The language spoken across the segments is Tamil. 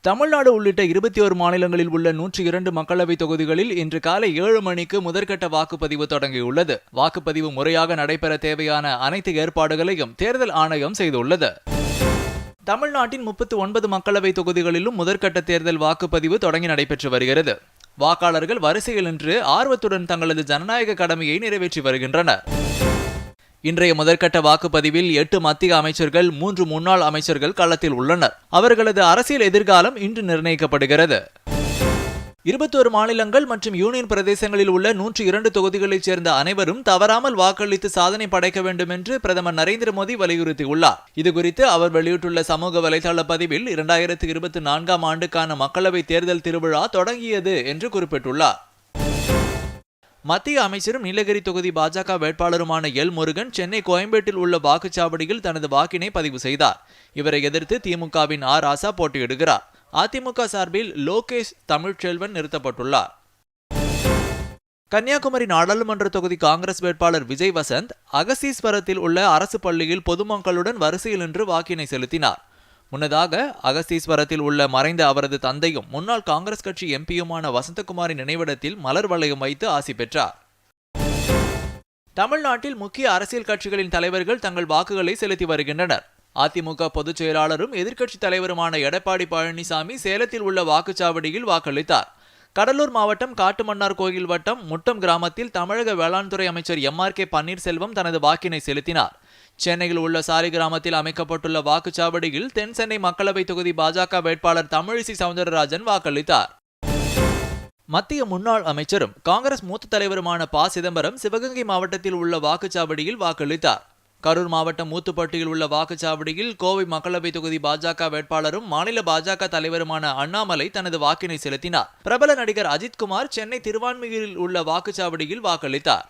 தமிழ்நாடு உள்ளிட்ட இருபத்தி ஒரு மாநிலங்களில் உள்ள நூற்றி இரண்டு மக்களவைத் தொகுதிகளில் இன்று காலை ஏழு மணிக்கு முதற்கட்ட வாக்குப்பதிவு தொடங்கியுள்ளது. வாக்குப்பதிவு முறையாக நடைபெற தேவையான அனைத்து ஏற்பாடுகளையும் தேர்தல் ஆணையம் செய்துள்ளது. தமிழ்நாட்டின் முப்பத்தி ஒன்பது மக்களவைத் தொகுதிகளிலும் முதற்கட்ட தேர்தல் வாக்குப்பதிவு தொடங்கி நடைபெற்று வருகிறது. வாக்காளர்கள் வரிசையில் நின்று ஆர்வத்துடன் தங்களது ஜனநாயக கடமையை நிறைவேற்றி வருகின்றனர். இன்றைய முதற்கட்ட வாக்குப்பதிவில் எட்டு மத்திய அமைச்சர்கள் மூன்று முன்னாள் அமைச்சர்கள் களத்தில் உள்ளனர். அவர்களது அரசியல் எதிர்காலம் இன்று நிர்ணயிக்கப்படுகிறது. இருபத்தோரு மாநிலங்கள் மற்றும் யூனியன் பிரதேசங்களில் உள்ள நூற்றி இரண்டு தொகுதிகளைச் சேர்ந்த அனைவரும் தவறாமல் வாக்களித்து சாதனை படைக்க வேண்டும் என்று பிரதமர் நரேந்திர மோடி வலியுறுத்தியுள்ளார். இதுகுறித்து அவர் வெளியிட்டுள்ள சமூக வலைதள பதிவில் இரண்டாயிரத்து இருபத்தி நான்காம் ஆண்டுக்கான மக்களவைத் தேர்தல் திருவிழா தொடங்கியது என்று குறிப்பிட்டுள்ளார். மத்திய அமைச்சரும் நீலகிரி தொகுதி பாஜக வேட்பாளருமான எல் முருகன் சென்னை கோயம்பேட்டில் உள்ள வாக்குச்சாவடியில் தனது வாக்கினை பதிவு செய்தார். இவரை எதிர்த்து திமுகவின் ஆர் ராசா போட்டியிடுகிறார். அதிமுக சார்பில் லோகேஷ் தமிழ்ச்செல்வன் நிறுத்தப்பட்டுள்ளார். கன்னியாகுமரி நாடாளுமன்ற தொகுதி காங்கிரஸ் வேட்பாளர் விஜய் வசந்த் அகசீஸ்வரத்தில் உள்ள அரசு பள்ளியில் பொதுமக்களுடன் வரிசையில் நின்று வாக்கினை செலுத்தினார். முன்னதாக அகஸ்தீஸ்வரத்தில் உள்ள மறைந்த அவரது தந்தையும் முன்னாள் காங்கிரஸ் கட்சி எம்பியுமான வசந்தகுமாரின் நினைவிடத்தில் மலர் வளையம் வைத்து ஆசி பெற்றார். தமிழ்நாட்டில் முக்கிய அரசியல் கட்சிகளின் தலைவர்கள் தங்கள் வாக்குகளை செலுத்தி வருகின்றனர். அதிமுக பொதுச் செயலாளரும் எதிர்க்கட்சித் தலைவருமான எடப்பாடி பழனிசாமி சேலத்தில் உள்ள வாக்குச்சாவடியில் வாக்களித்தார். கடலூர் மாவட்டம் காட்டுமன்னார் கோயில் வட்டம் முட்டம் கிராமத்தில் தமிழக வேளாண் துறை அமைச்சர் எம் ஆர் கே பன்னீர்செல்வம் தனது வாக்கினை செலுத்தினார். சென்னையில் உள்ள சாரி கிராமத்தில் அமைக்கப்பட்டுள்ள வாக்குச்சாவடியில் தென் சென்னை மக்களவைத் தொகுதி பாஜக வேட்பாளர் தமிழிசை சவுந்தரராஜன் வாக்களித்தார். மத்திய முன்னாள் அமைச்சரும் காங்கிரஸ் மூத்த தலைவருமான ப சிதம்பரம் சிவகங்கை மாவட்டத்தில் உள்ள வாக்குச்சாவடியில் வாக்களித்தார். கரூர் மாவட்டம் மூத்துப்பட்டியில் உள்ள வாக்குச்சாவடியில் கோவை மக்களவை தொகுதி பாஜக வேட்பாளரும் மாநில பாஜக தலைவருமான அண்ணாமலை தனது வாக்கினை செலுத்தினார். பிரபல நடிகர் அஜித்குமார் சென்னை திருவான்மையூரில் உள்ள வாக்குச்சாவடியில் வாக்களித்தார்.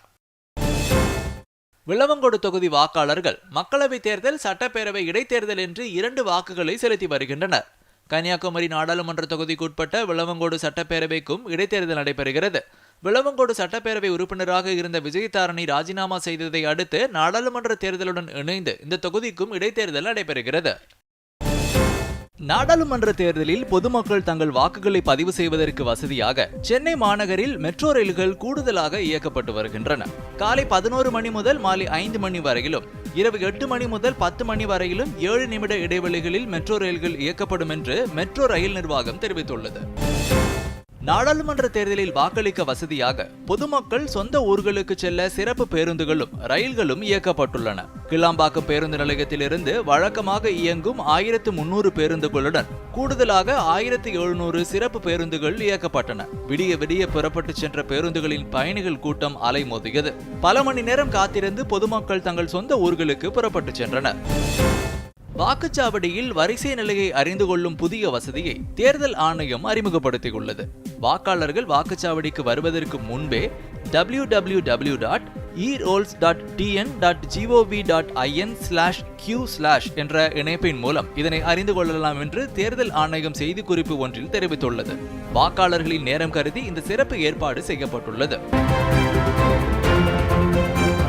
விளவங்கோடு தொகுதி வாக்காளர்கள் மக்களவைத் தேர்தல் சட்டப்பேரவை இடைத்தேர்தல் என்று இரண்டு வாக்குகளை செலுத்தி வருகின்றனர். கன்னியாகுமரி நாடாளுமன்ற தொகுதிக்குட்பட்ட விளவங்கோடு சட்டப்பேரவைக்கும் இடைத்தேர்தல் நடைபெறுகிறது. விளவங்கோடு சட்டப்பேரவை உறுப்பினராக இருந்த விஜயதாரணி ராஜினாமா செய்ததை அடுத்து நாடாளுமன்ற தேர்தலுடன் இணைந்து இந்த தொகுதிக்கும் இடைத்தேர்தல் நடைபெறுகிறது. நாடாளுமன்ற தேர்தலில் பொதுமக்கள் தங்கள் வாக்குகளை பதிவு செய்வதற்கு வசதியாக சென்னை மாநகரில் மெட்ரோ ரயில்கள் கூடுதலாக இயக்கப்பட்டு வருகின்றன. காலை பதினோரு மணி முதல் மாலை ஐந்து மணி வரையிலும் இரவு எட்டு மணி முதல் பத்து மணி வரையிலும் ஏழு நிமிட இடைவெளிகளில் மெட்ரோ ரயில்கள் இயக்கப்படும் என்று மெட்ரோ ரயில் நிர்வாகம் தெரிவித்துள்ளது. நாடாளுமன்ற தேர்தலில் வாக்களிக்க வசதியாக பொதுமக்கள் சொந்த ஊர்களுக்கு செல்ல சிறப்பு பேருந்துகளும் ரயில்களும் இயக்கப்பட்டுள்ளன. கிளாம்பாக்கம் பேருந்து நிலையத்திலிருந்து வழக்கமாக இயங்கும் ஆயிரத்து முன்னூறு பேருந்துகளுடன் கூடுதலாக ஆயிரத்தி எழுநூறு சிறப்பு பேருந்துகள் இயக்கப்பட்டன. விடிய விடிய புறப்பட்டு சென்ற பேருந்துகளின் பயணிகள் கூட்டம் அலைமோதியது. பல மணி நேரம் காத்திருந்து பொதுமக்கள் தங்கள் சொந்த ஊர்களுக்கு புறப்பட்டு சென்றனர். வாக்குச்சாவடியில் வரிசை நிலையை அறிந்து கொள்ளும் புதிய வசதியை தேர்தல் ஆணையம் அறிமுகப்படுத்தியுள்ளது. வாக்காளர்கள் வாக்குச்சாவடிக்கு வருவதற்கு முன்பே W W W dot erolls dot TN dot gov dot IN slash Q slash என்ற இணைப்பின் மூலம் இதனை அறிந்து கொள்ளலாம் என்று தேர்தல் ஆணையம் செய்திக்குறிப்பு ஒன்றில் தெரிவித்துள்ளது. வாக்காளர்களின் நேரம் கருதி இந்த சிறப்பு ஏற்பாடு செய்யப்பட்டுள்ளது.